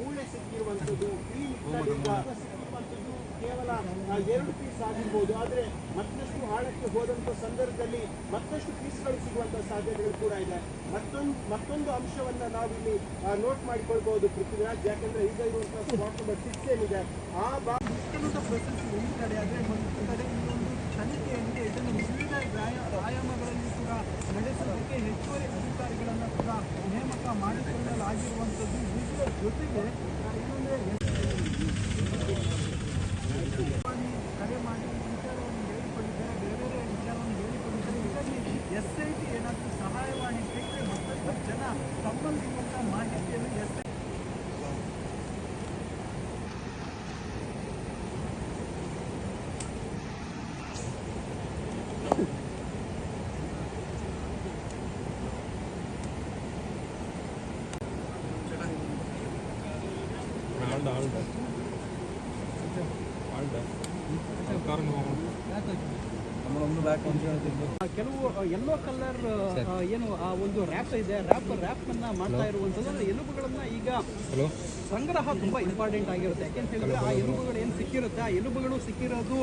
ಮೂಳೆ ಸಿಕ್ಕಿರುವಂಥದ್ದು, ಈ ಸಿಕ್ಕಿರುವಂಥದ್ದು ಕೇವಲ ಎರಡು ಪೀಸ್ ಆಗಿರ್ಬೋದು. ಆದರೆ ಮತ್ತಷ್ಟು ಆಳಕ್ಕೆ ಹೋದಂಥ ಸಂದರ್ಭದಲ್ಲಿ ಮತ್ತಷ್ಟು ಪೀಸ್ಗಳು ಸಿಗುವಂಥ ಸಾಧ್ಯತೆಗಳು ಕೂಡ ಇದೆ. ಮತ್ತೊಂದು ಮತ್ತೊಂದು ಅಂಶವನ್ನು ನಾವಿಲ್ಲಿ ನೋಟ್ ಮಾಡಿಕೊಳ್ಬಹುದು ಪೃಥ್ವಿರಾಜ್. ಯಾಕಂದ್ರೆ ಈಗ ಇರುವಂತಹ ಸ್ಪಾಟ್ ನಂಬರ್ ಸಿಕ್ಸ್ ಏನಿದೆ, ಆ ಭಾಗ ಪ್ರೊಸೆಸ್ ಒಂದು ಕಡೆ ಆದರೆ ಒಂದು ಕಡೆ ಇನ್ನೊಂದು ಒಂದು ತನಿಖೆ ಏನಿದೆ, ಇದನ್ನು ವಿವಿಧ ವ್ಯಾಯ ಆಯಾಮಗಳಲ್ಲಿ ಕೂಡ ನಡೆಸೋದಕ್ಕೆ ಹೆಚ್ಚುವರಿ ಅಧಿಕಾರಿಗಳನ್ನು ಕೂಡ ನೇಮಕ ಮಾಡಿಕೊಳ್ಳಲಾಗಿರುವಂಥದ್ದು 요때네. കാറിന് പോകണം നമ്മളൊന്ന് ബാക്ക് വണ്ടിയാണ് ചെയ്യുന്നത് ಕೆಲವು ಯೆಲ್ಲೋ ಕಲರ್ ಏನು ಆ ಒಂದು ರ್ಯಾಪ್ ಇದೆ. ರ್ಯಾಪ್ ರ್ಯಾಪ್ ಅನ್ನ ಮಾಡ್ತಾ ಇರುವಂತದ್ದು ಎಲುಬುಗಳನ್ನ ಈಗ ಸಂಗ್ರಹ ತುಂಬಾ ಇಂಪಾರ್ಟೆಂಟ್ ಆಗಿರುತ್ತೆ. ಯಾಕೆಂತ ಹೇಳಿದ್ರೆ ಆ ಎಲುಬುಗಳು ಏನು ಸಿಕ್ಕಿರುತ್ತೆ? ಆ ಎಲುಬುಗಳು ಸಿಕ್ಕಿರೋದು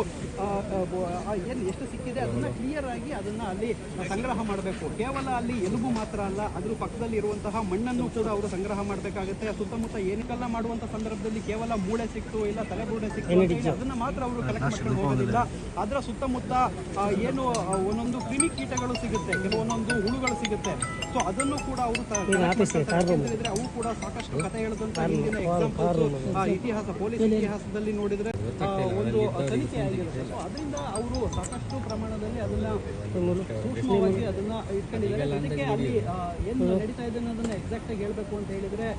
ಏನು ಎಷ್ಟು ಸಿಕ್ಕಿದೆ ಅದನ್ನ ಕ್ಲಿಯರ್ ಆಗಿ ಅದನ್ನ ಅಲ್ಲಿ ಸಂಗ್ರಹ ಮಾಡಬೇಕು. ಕೇವಲ ಅಲ್ಲಿ ಎಲುಬು ಮಾತ್ರ ಅಲ್ಲ ಅದ್ರ ಪಕ್ಕದಲ್ಲಿ ಇರುವಂತಹ ಮಣ್ಣನ್ನು ಕೂಡ ಅವರು ಸಂಗ್ರಹ ಮಾಡಬೇಕಾಗುತ್ತೆ. ಸುತ್ತಮುತ್ತ ಏನಕ್ಕೆಲ್ಲ ಮಾಡುವಂತ ಸಂದರ್ಭದಲ್ಲಿ ಕೇವಲ ಮೂಳೆ ಸಿಕ್ತು ಇಲ್ಲ ತಲೆಬೂಡೆ ಸಿಕ್ತು ಅದನ್ನ ಮಾತ್ರ ಅವರು ಕಲೆಕ್ಟ್ ಮಾಡ್ಕೊಂಡು ಹೋಗೋದಿಲ್ಲ. ಅದರ ಸುತ್ತಮುತ್ತ ಏನು ಒಂದೊಂದು ಕ್ರಿಮಿ ಕೀಟಗಳು ಸಿಗುತ್ತೆ ಕೆಲವೊಂದೊಂದು ಹುಳುಗಳು ಸಿಗುತ್ತೆ. ಸೊ ಅದನ್ನು ಕೂಡ ಅವರು ಹೇಳಿದ್ರೆ ಅವು ಕೂಡ ಸಾಕಷ್ಟು ಕಥೆ ಹೇಳಿದಂತ ಹಿಂದಿನ ಎಕ್ಸಾಂಪಲ್ಸ್ ಇತಿಹಾಸ ಪೊಲೀಸ್ ಇತಿಹಾಸದಲ್ಲಿ ನೋಡಿದ್ರೆ ಒಂದು ತನಿಖೆ ಆಗಿರುತ್ತೆ ಸೊ ಅದರಿಂದ ಅವರು ಸಾಕಷ್ಟು ಪ್ರಮಾಣದಲ್ಲಿ ಅದನ್ನ ಸೂಕ್ಷ್ಮವಾಗಿ ಅದನ್ನ ಇಟ್ಕೊಂಡಿದ್ದಾರೆ. ಅದಕ್ಕೆ ಅಲ್ಲಿ ಏನು ನಡೀತಾ ಇದೆ ಅನ್ನೋದನ್ನ ಎಕ್ಸಾಕ್ಟ್ ಆಗಿ ಹೇಳ್ಬೇಕು ಅಂತ ಹೇಳಿದ್ರೆ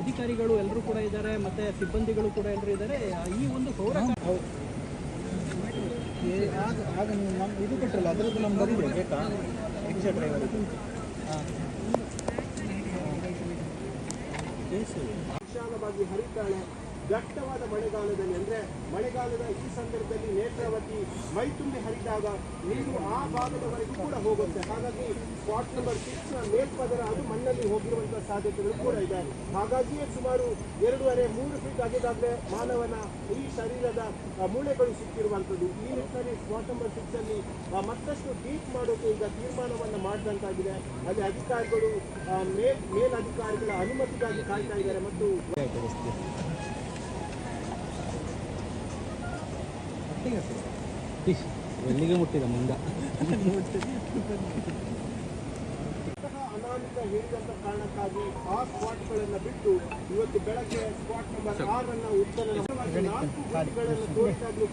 ಅಧಿಕಾರಿಗಳು ಎಲ್ಲರೂ ಕೂಡ ಇದ್ದಾರೆ ಮತ್ತೆ ಸಿಬ್ಬಂದಿಗಳು ಕೂಡ ಎಲ್ಲರೂ ಇದ್ದಾರೆ. ಈ ಒಂದು ಸೌರ ಆಗ ಆಗ ನೀವು ನಮ್ಮ ಇದು ಕೊಟ್ಟರಲ್ಲ ಅದರದ್ದು ನಮ್ಗೆ ಬಂದಿದೆ ಬೇಕಾ ರಿಕ್ಷಾ ಡ್ರೈವರ್ ವಿಶಾಲವಾಗಿ ಹರಿತಾಳೆ ದಟ್ಟವಾದ ಮಳೆಗಾಲದಲ್ಲಿ ಅಂದರೆ ಮಳೆಗಾಲದ ಈ ಸಂದರ್ಭದಲ್ಲಿ ನೇತ್ರಾವತಿ ಮೈ ತುಂಬಿ ಹರಿದಾಗ ನೀರು ಆ ಭಾಗದವರೆಗೂ ಕೂಡ ಹೋಗುತ್ತೆ. ಹಾಗಾಗಿ ಸ್ಪಾಟ್ ನಂಬರ್ ಸಿಕ್ಸ್ನ ಮೇಲ್ಪದರ ಅದು ಮಣ್ಣಲ್ಲಿ ಹೋಗಿರುವಂತಹ ಸಾಧ್ಯತೆಗಳು ಕೂಡ ಇದೆ. ಹಾಗಾಗಿಯೇ ಸುಮಾರು ಎರಡೂವರೆ, ಮೂರು ಫೀಟ್ ಆಗಿದ್ದಾಗಲೇ ಮಾನವನ ಈ ಶರೀರದ ಮೂಳೆಗಳು ಸಿಕ್ಕಿರುವಂಥದ್ದು. ಈ ನಿಟ್ಟಿನಲ್ಲಿ ಸ್ಪಾಟ್ ನಂಬರ್ ಸಿಕ್ಸ್ ಅಲ್ಲಿ ಮತ್ತಷ್ಟು ಡೀಪ್ ಮಾಡೋಕೆ ಈಗ ತೀರ್ಮಾನವನ್ನು ಮಾಡಿದಂತಾಗಿದೆ. ಅಲ್ಲಿ ಅಧಿಕಾರಿಗಳು ಮೇಲ್ ಮೇಲಧಿಕಾರಿಗಳ ಅನುಮತಿಗಾಗಿ ಕಾಯ್ತಾ ಇದ್ದಾರೆ ಮತ್ತು ಎಲ್ಲಿಗೆ ಮುಟ್ಟಿದ ಮುಂದ? ಇಂತಹ ಅನಾಮಿಕ ಹೇಳಿದಂಥ ಕಾರಣಕ್ಕಾಗಿ ಆ ಸ್ಪಾಟ್ಗಳನ್ನು ಬಿಟ್ಟು ಇವತ್ತು ಬೆಳಗ್ಗೆ ಸ್ಪಾಟ್ ನಂಬರ್ ಆರನ್ನ ಉತ್ಖನನ ಮಾಡಿ ನಾಲ್ಕು ಗುಂಡಿಗಳನ್ನು ತೋರಿಸಾಗ್ಲೂ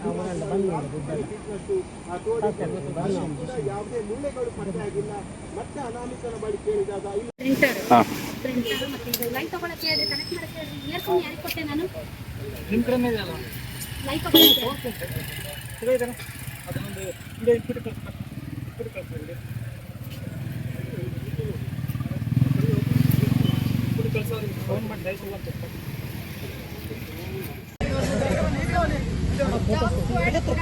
ಕೂಡ ಯಾವುದೇ ಮೂಳೆಗಳು ಪತ್ತೆಯಾಗಿಲ್ಲ ಮತ್ತೆ ಅನಾಮಿಕನ ಬಳಿ ಕೇಳಿದಾಗ ಇಲ್ಲ ಪ್ರಿಂಟರ್ ಪ್ರಿಂಟರ್ ಮತ್ತೆ ಇದು ಲೈಟ್ ತಗೊಳಕ್ಕೆ ಹೇಳಿ ಕನೆಕ್ಟ್ ಮಾಡಕ್ಕೆ ಹೇಳ್ರಿ ಇಯರ್ಫೋನ್ ಯಾರಿಗೆ ಕೊಟ್ಟೆ ನಾನು? ನಿಮ್ಮ ಕಡೆನೇ ಇದೆ ಅಲ್ಲ ಕೋಡ್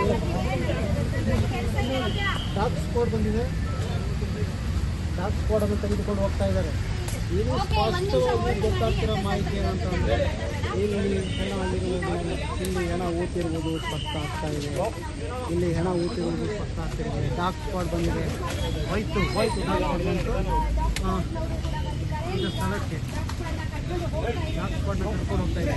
ಡಾಕ್ ಸ್ಕ್ವಾಡ್ ಬಂದಿದೆ. ಡಾಕ್ಸ್ ಕೋಡ್ ಅನ್ನು ತೆಗೆದುಕೊಂಡು ಹೋಗ್ತಾ ಇದ್ದಾರೆ. ಇದು ಸ್ಪಷ್ಟವಾಗಿ ಗೊತ್ತಾಗ್ತಿರೋ ಮಾಹಿತಿ ಏನಂತಂದರೆ ಇಲ್ಲಿ ಹೆಣ ಹಳ್ಳಿಗಳಲ್ಲಿ ಇಲ್ಲಿ ಹೆಣ ಊತಿರ್ಬೋದು ಸ್ಪಷ್ಟ ಆಗ್ತಾ ಇದೆ. ಇಲ್ಲಿ ಹೆಣ ಊತಿರ್ಬೋದು ಸ್ಪಷ್ಟ ಆಗ್ತಾ ಇದೆ. ಡಾಕ್ ಸ್ಪಾಟ್ ಬಂದಿದೆ. ಹೋಯ್ತು ಹೋಯ್ತು ಡಾಕ್ ಸ್ಪಾಟ್ ಬಂತು. ಹಾಂ ಸ್ಥಳಕ್ಕೆ. ಡಾಕ್ ಸ್ಪಾಟ್ ಕರ್ಕೊಂಡು ಹೋಗ್ತಾ ಇದೆ.